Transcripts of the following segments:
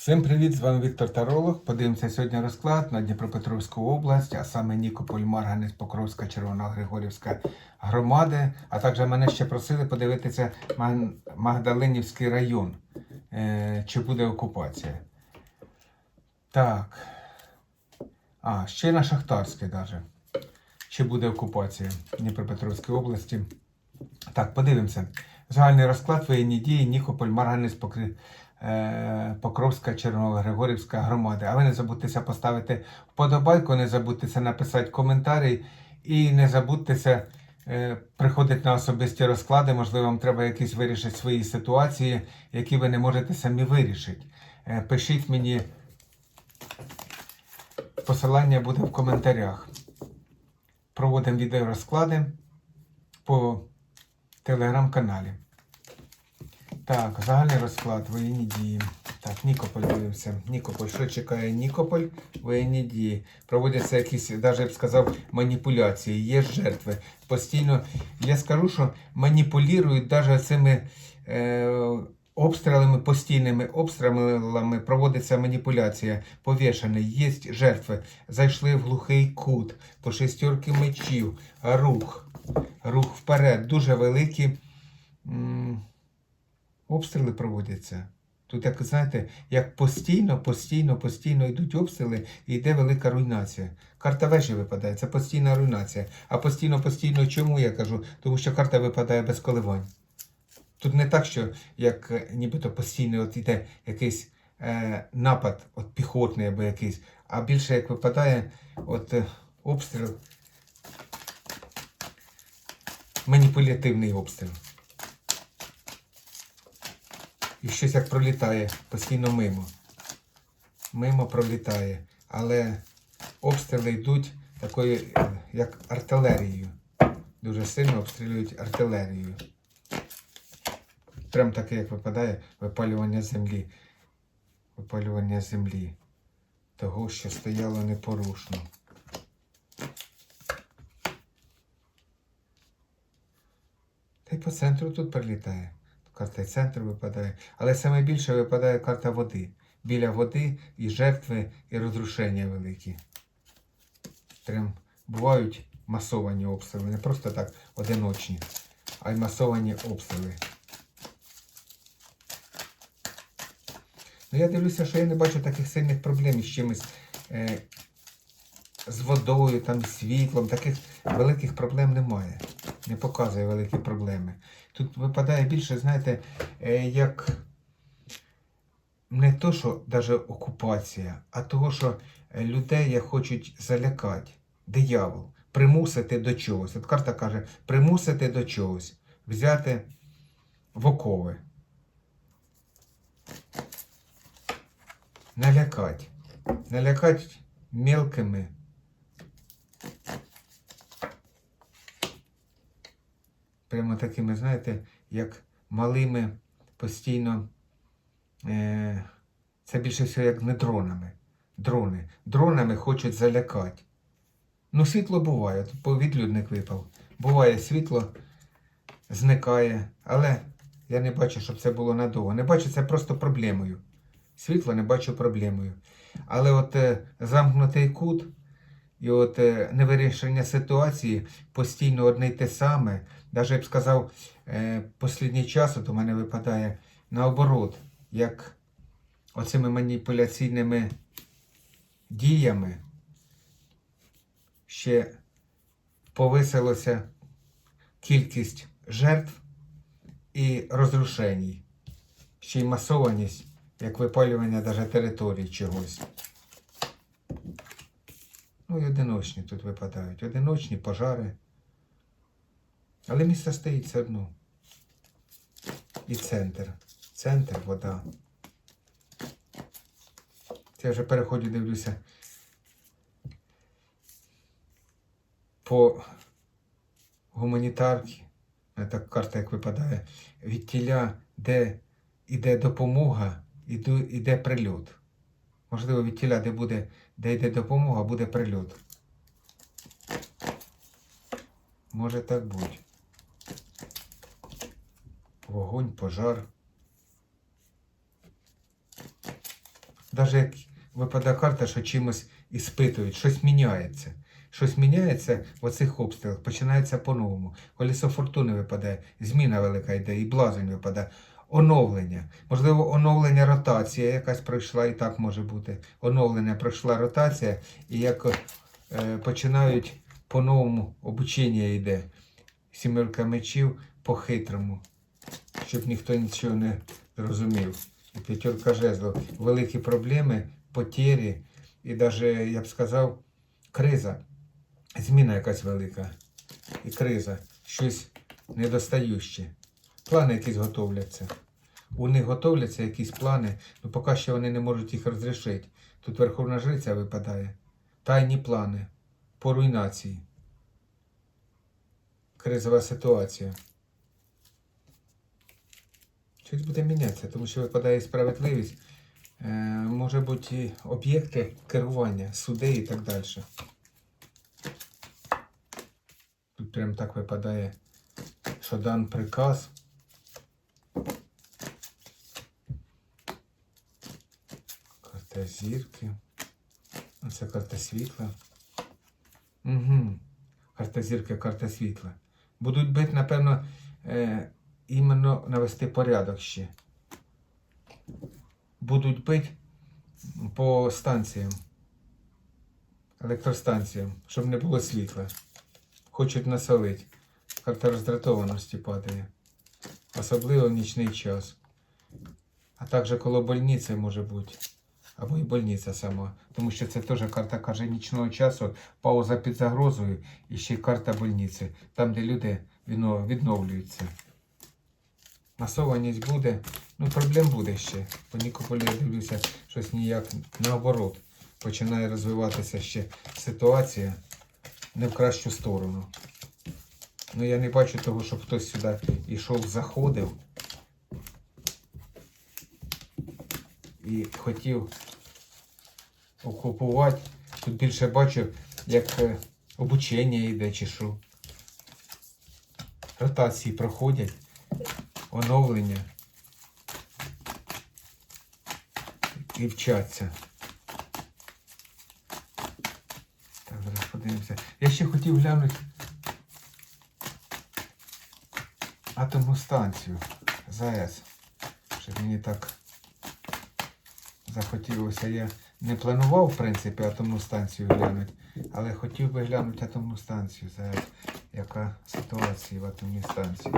Всім привіт! З вами Віктор Таролог. Подивимося сьогодні розклад на Дніпропетровську область, а саме Нікополь, Марганець, Покровська, Червона Григорівська громади. А також мене ще просили подивитися Магдалинівський район, е, чи буде окупація. Так. А, ще на Шахтарське даже. Чи буде окупація Дніпропетровської області. Так, подивимося. Загальний розклад воєнні дії Нікополь, Марганець, Покри... е, Покровська, Червоно-Григорівська громади. А ви не забудьтеся поставити вподобайку, не забудьтеся написати коментарі і не забудьтеся е, приходити на особисті розклади. Можливо, вам треба якісь вирішити свої ситуації, які ви не можете самі вирішити. Е, пишіть мені, посилання буде в коментарях. Проводимо відеорозклади по телеграм-каналі. Так, загальний розклад, воєнні дії. Так, Нікополь дивимося. Нікополь, що чекає Нікополь? Воєнні дії. Проводяться якісь, навіть я б сказав, маніпуляції, є жертви. Постійно, я скажу, що маніпулюють навіть цими е, обстрілами, постійними обстрілами проводиться маніпуляція. Повішаний, є жертви. Зайшли в глухий кут, по шестерки мечів, рух рух вперед. Дуже великі обстріли проводяться. Тут, як знаєте, як постійно, постійно, постійно йдуть обстріли і йде велика руйнація. Карта вежі випадає, це постійна руйнація. А постійно, постійно, чому я кажу? Тому що карта випадає без коливань. Тут не так, що як е, нібито постійно от йде якийсь е, напад, от піхотний або якийсь, а більше як випадає от, е, обстріл маніпулятивний обстріл. І щось як пролітає постійно мимо. Мимо пролітає. Але обстріли йдуть такою, як артилерією. Дуже сильно обстрілюють артилерією. Прям таке, як випадає випалювання землі. Випалювання землі. Того, що стояло непорушно. Та й по центру тут прилітає. Карта і центр випадає. Але саме більше випадає карта води. Біля води і жертви, і розрушення великі. Прям бувають масовані обстріли. Не просто так одиночні, а й масовані обстріли. Ну я дивлюся, що я не бачу таких сильних проблем із чимось. Е, з водою, там, з світлом, таких великих проблем немає. Не показує великі проблеми. Тут випадає більше, знаєте, е, як не то, що навіть окупація, а того, що людей хочуть залякати. Диявол. Примусити до чогось. От карта каже, примусити до чогось. Взяти в окови. Налякати. Налякати мелкими. Прямо такими, знаєте, як малими постійно. Е, це більше всього як не дронами. Дрони. Дронами хочуть залякати. Ну, світло буває, тут повідлюдник випав. Буває світло, зникає, але я не бачу, щоб це було надовго. Не бачу це просто проблемою. Світло не бачу проблемою. Але от е, замкнутий кут і от е, невирішення ситуації постійно одне й те саме. Навіть я б сказав, е, послідній час от у мене випадає наоборот, як оцими маніпуляційними діями ще повисилося кількість жертв і розрушень, ще й масованість, як випалювання навіть території чогось. Ну і одиночні тут випадають. Одиночні пожари. Але місце стоїть все одно. І центр. Центр, вода. Це я вже переходжу, дивлюся. По гуманітарці. Так карта як випадає. Від тіля, де йде допомога, іде прильот. Можливо, від тіля, де буде, де йде допомога, буде прильот. Може так бути. Вогонь, пожар. навіть як випадає карта, що чимось іспитують, щось міняється. Щось міняється в оцих обстрілах, починається по-новому. Колесо фортуни випадає, зміна велика йде, і блазень випадає. Оновлення. Можливо, оновлення ротація якась пройшла, і так може бути. Оновлення пройшла ротація, і як е, починають по-новому обучення йде. Сімерка мечів по-хитрому, щоб ніхто нічого не зрозумів. І п'ятерка жезлов. Великі проблеми, потері і навіть, я б сказав, криза. Зміна якась велика. І криза. Щось недостающе. Плани якісь готовляться. У них готовляться якісь плани, але поки що вони не можуть їх розрішити. Тут Верховна Жриця випадає. Тайні плани по руйнації. Кризова ситуація. Щось буде мінятися, тому що випадає справедливість. Е, може бути об'єкти керування, суди і так далі. Тут прям так випадає, що дан приказ. Карта зірки. Оце карта світла. Угу. Карта зірки, карта світла. Будуть бити, напевно, е, іменно навести порядок ще. Будуть бити по станціям, електростанціям, щоб не було світла. Хочуть насолити. Карта роздратованості падає. Особливо в нічний час. А також коло больниці може бути. Або і больниця сама. Тому що це теж карта каже нічного часу, пауза під загрозою і ще й карта больниці. Там, де люди відновлюються. Масованість буде, ну проблем буде ще. По Нікополі я дивлюся, щось ніяк наоборот. Починає розвиватися ще ситуація не в кращу сторону. Ну я не бачу того, щоб хтось сюди йшов, заходив і хотів окупувати. Тут більше бачу, як е, обучення йде чи що. Ротації проходять, оновлення. І вчаться. Так, зараз подивимося. Я ще хотів глянути атомну станцію ЗАЕС. Щоб мені так захотілося. Я не планував, в принципі, атомну станцію глянути, але хотів би глянути атомну станцію ЗАЕС. Яка ситуація в атомній станції?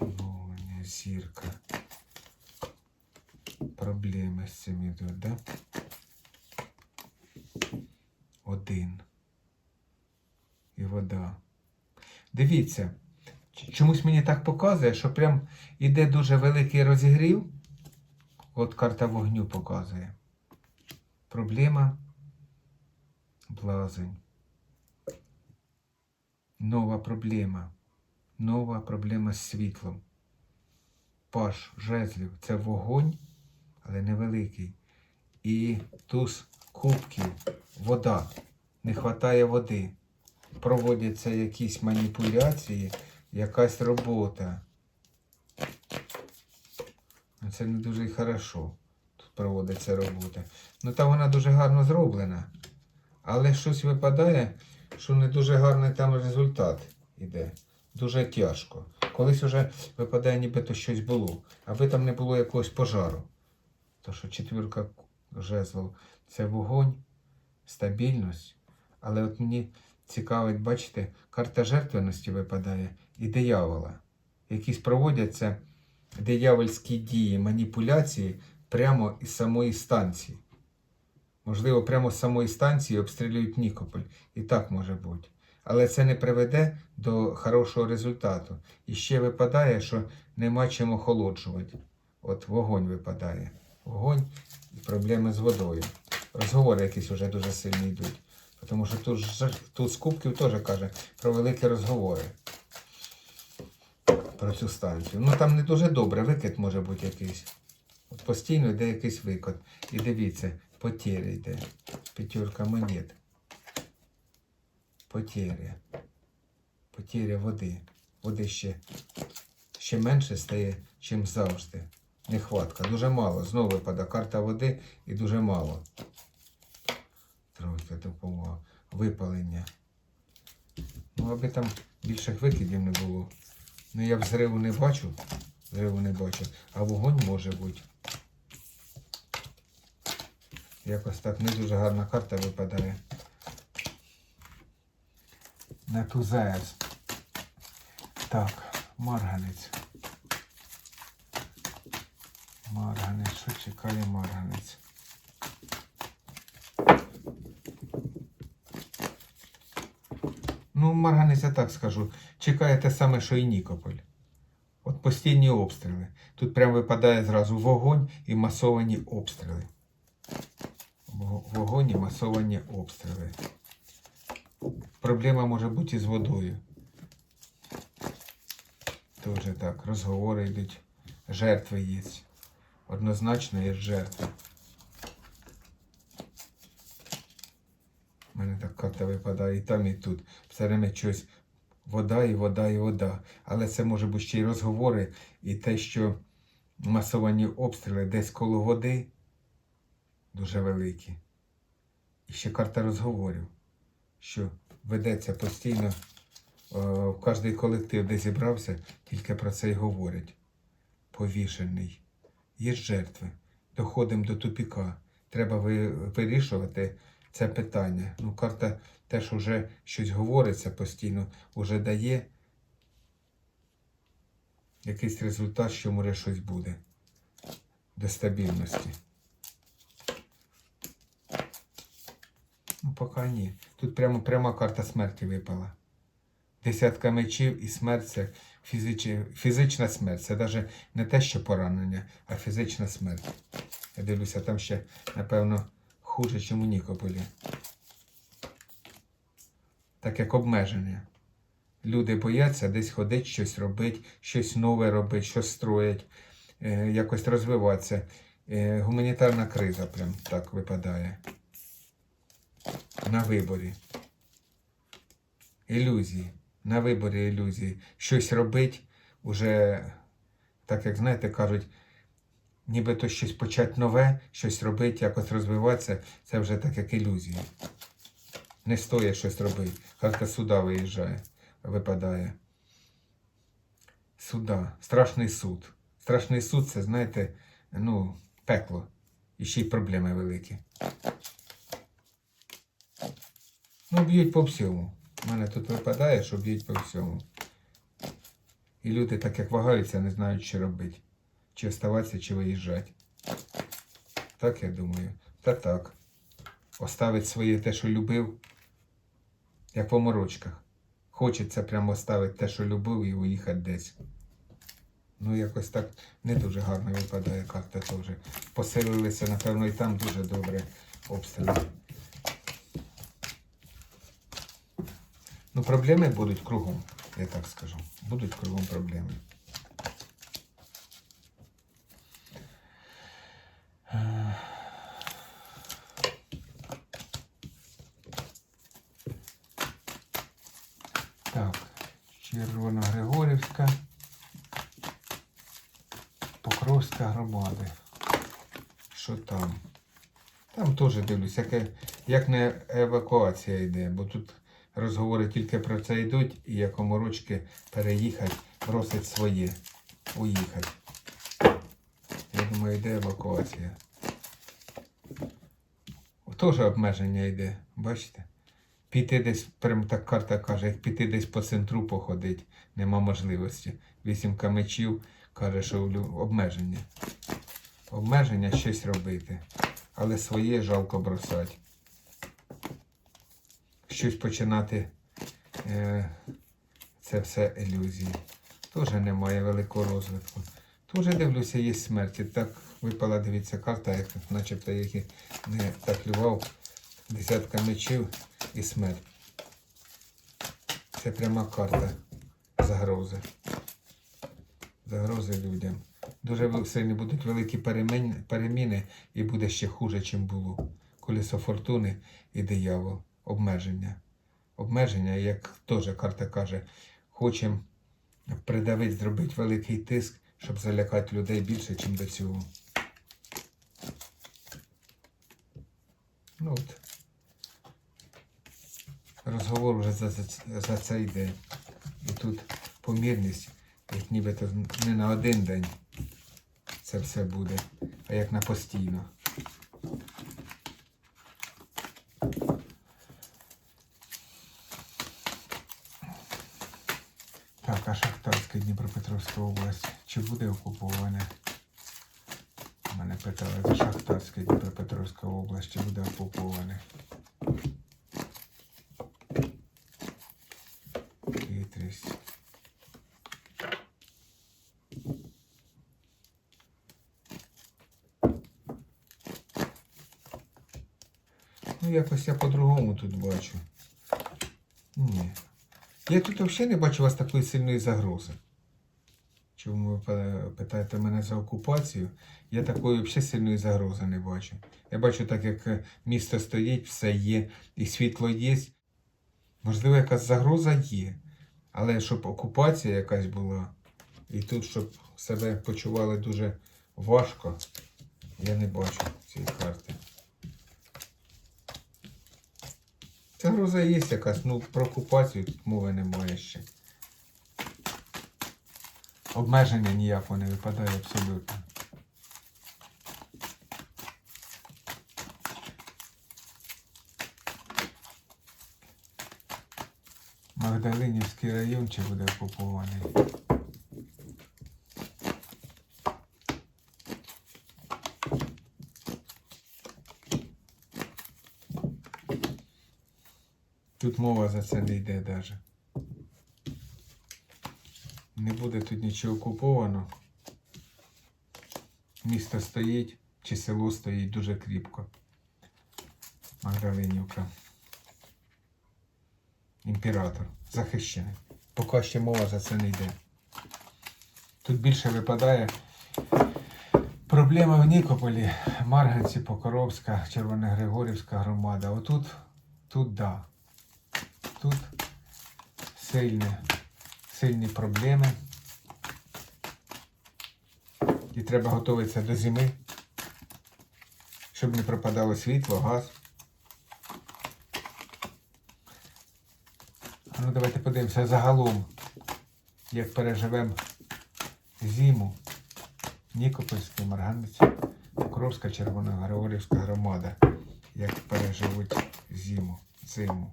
Оновлення, зірка. Проблеми з цим ідуть, да? Один. І вода. Дивіться, чомусь мені так показує, що прям іде дуже великий розігрів. От карта вогню показує. Проблема. Блазень. Нова проблема. Нова проблема з світлом. Паш жезлів це вогонь, але невеликий. І туз кубків, вода. Не вистачає води. Проводяться якісь маніпуляції, якась робота. Ну, Це не дуже й хорошо. Тут проводиться робота. Ну там вона дуже гарно зроблена. Але щось випадає, що не дуже гарний там результат іде. Дуже тяжко. Колись вже випадає, нібито щось було, аби там не було якогось пожару. То що четвірка жезлов це вогонь, стабільність. Але от мені цікавить, бачите, карта жертвеності випадає і диявола. Якісь проводяться диявольські дії, маніпуляції прямо із самої станції. Можливо, прямо з самої станції обстрілюють Нікополь. І так може бути. Але це не приведе до хорошого результату. І ще випадає, що нема чим охолоджувати. От вогонь випадає. Вогонь і проблеми з водою. Розговори якісь вже дуже сильні йдуть. Тому що тут, тут з кубків теж каже про великі розговори. Про цю станцію. Ну там не дуже добре, викид може бути якийсь. От постійно йде якийсь викид. І дивіться, потеря йде. П'ятерка монет. Потеря. Потеря води. Води ще, ще менше стає, чим завжди. Нехватка. Дуже мало. Знову випадає карта води і дуже мало. Тройка допомога. Випалення. Ну, аби там більших викидів не було. Ну я взриву не бачу. Взриву не бачу. А вогонь може бути. Якось так не дуже гарна карта випадає. На ту ЗАЕС. Так, марганець. Марганець, що чекає марганець? Ну, марганець, я так скажу. Чекає те саме, що і Нікополь. От постійні обстріли. Тут прямо випадає зразу вогонь і масовані обстріли. Вогонь і масовані обстріли. Проблема може бути і з водою. Тоже так, розговори йдуть, жертви є. Однозначно є жертви. У мене так карта випадає і там, і тут. Все время щось вода і вода і вода. Але це може бути ще й розговори, і те, що масовані обстріли десь коло води дуже великі. І ще карта розговорів, що ведеться постійно, е, в кожний колектив, де зібрався, тільки про це й говорять. Повішений. Є жертви. Доходимо до тупіка. Треба ви- вирішувати це питання. Ну, карта теж вже щось говориться постійно, вже дає якийсь результат, що може щось буде до стабільності. Ну, поки ні. Тут прямо пряма карта смерті випала. Десятка мечів і смерть це фізич... фізична смерть. Це навіть не те, що поранення, а фізична смерть. Я дивлюся, там ще, напевно, хуже, ніж у Нікополі. Так як обмеження. Люди бояться десь ходити, щось робити, щось нове робити, щось строять, е, якось розвиватися. Е, гуманітарна криза прям так випадає. На виборі. Ілюзії. На виборі ілюзії. Щось робить уже, так як знаєте, кажуть, нібито щось почати нове, щось робити, якось розвиватися, це вже так як ілюзії. Не стоїть щось робити. Карта суда виїжджає, випадає. Суда. Страшний суд. Страшний суд це, знаєте, ну, пекло. І ще й проблеми великі. Ну, б'ють по всьому. У мене тут випадає, що б'ють по всьому. І люди, так як вагаються, не знають, що робити. Чи оставатися, чи виїжджати. Так я думаю. Та так. Оставить своє те, що любив, як в оморочках. Хочеться прямо оставити те, що любив, і уїхати десь. Ну, якось так не дуже гарно випадає карта теж. Поселилися, напевно, і там дуже добре обстріли. Ну, проблеми будуть кругом, я так скажу. Будуть кругом проблеми. Е. Так, Червоногригорівська, Покровська громади. Що там? Там теж дивлюсь, яке, як не евакуація йде, бо тут розговори тільки про це йдуть, і як оморочки переїхати, просить своє, уїхати. Я думаю, йде евакуація. Теж обмеження йде, бачите? Піти десь, прям так карта каже, як піти десь по центру походить, нема можливості. Вісімка мечів каже, що обмеження. Обмеження щось робити, але своє жалко бросати. Щось починати, е, це все ілюзії. Теж немає великого розвитку. Теж дивлюся, є смерті. Так випала, дивіться, карта, як начебто я їх не так лював. Десятка мечів і смерть. Це пряма карта загрози. Загрози людям. Дуже сильні будуть великі переміни і буде ще хуже, чим було. Колесо фортуни і диявол. Обмеження. Обмеження, як теж карта каже, хочемо придавити, зробити великий тиск, щоб залякати людей більше, ніж до цього. Ну от. Розговор вже за, за, за цей день. І тут помірність, як нібито не на один день це все буде, а як на постійно. Так, а Шахтарська Дніпропетровська область чи буде окуповане? Мене питали за Шахтарська Дніпропетровська область, чи буде окуповане? Ну, якось я по-другому тут бачу. Ні. Я тут взагалі не бачу у вас такої сильної загрози. Чому ви питаєте мене за окупацію? Я такої взагалі сильної загрози не бачу. Я бачу, так як місто стоїть, все є, і світло є. Можливо, якась загроза є. Але щоб окупація якась була, і тут, щоб себе почували дуже важко, я не бачу цієї карти. Загроза є якась, ну про окупацію тут мови немає ще. Обмеження ніякого не випадає абсолютно. Магдалинівський район чи буде окупований? Тут мова за це не йде навіть. Не буде тут нічого окуповано. Місто стоїть, чи село стоїть дуже кріпко. Магдалинівка. Імператор. Захищений. Поки ще мова за це не йде. Тут більше випадає проблема в Нікополі, Марганці, Покоровська, Червоногригорівська громада. Отут, тут да. Тут сильне, сильні проблеми. І треба готуватися до зими, щоб не пропадало світло, газ. А Ну, давайте подивимося загалом, як переживемо зиму. Нікопольська, Марганець, Покровська, Червоногригорівська громада. Як переживуть зиму, зиму.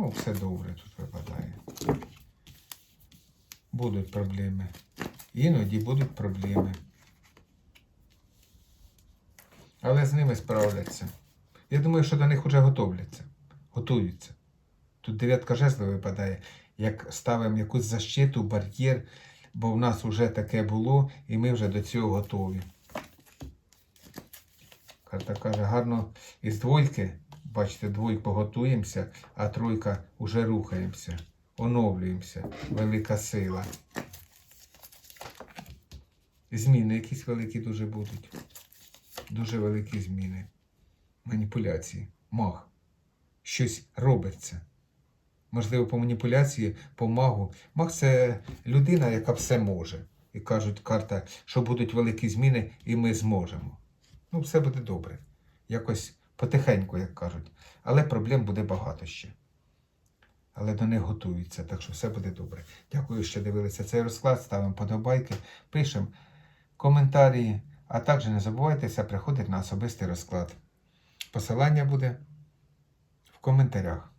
Ну, все добре тут випадає. Будуть проблеми. Іноді будуть проблеми. Але з ними справляться. Я думаю, що до них вже готовляться. Готуються. Тут дев'ятка жезла випадає, як ставимо якусь защиту, бар'єр, бо в нас вже таке було, і ми вже до цього готові. Карта каже, гарно із двойки, бачите, двойку готуємося, а тройка вже рухаємося, оновлюємося. Велика сила. Зміни якісь великі дуже будуть. Дуже великі зміни. Маніпуляції. Маг. Щось робиться. Можливо, по маніпуляції, по магу. Маг це людина, яка все може. І кажуть, карта, що будуть великі зміни, і ми зможемо. Ну, все буде добре. Якось потихеньку, як кажуть. Але проблем буде багато ще. Але до них готуються, так що все буде добре. Дякую, що дивилися цей розклад. Ставимо подобайки, пишемо коментарі, а також не забувайтеся приходити на особистий розклад. Посилання буде в коментарях.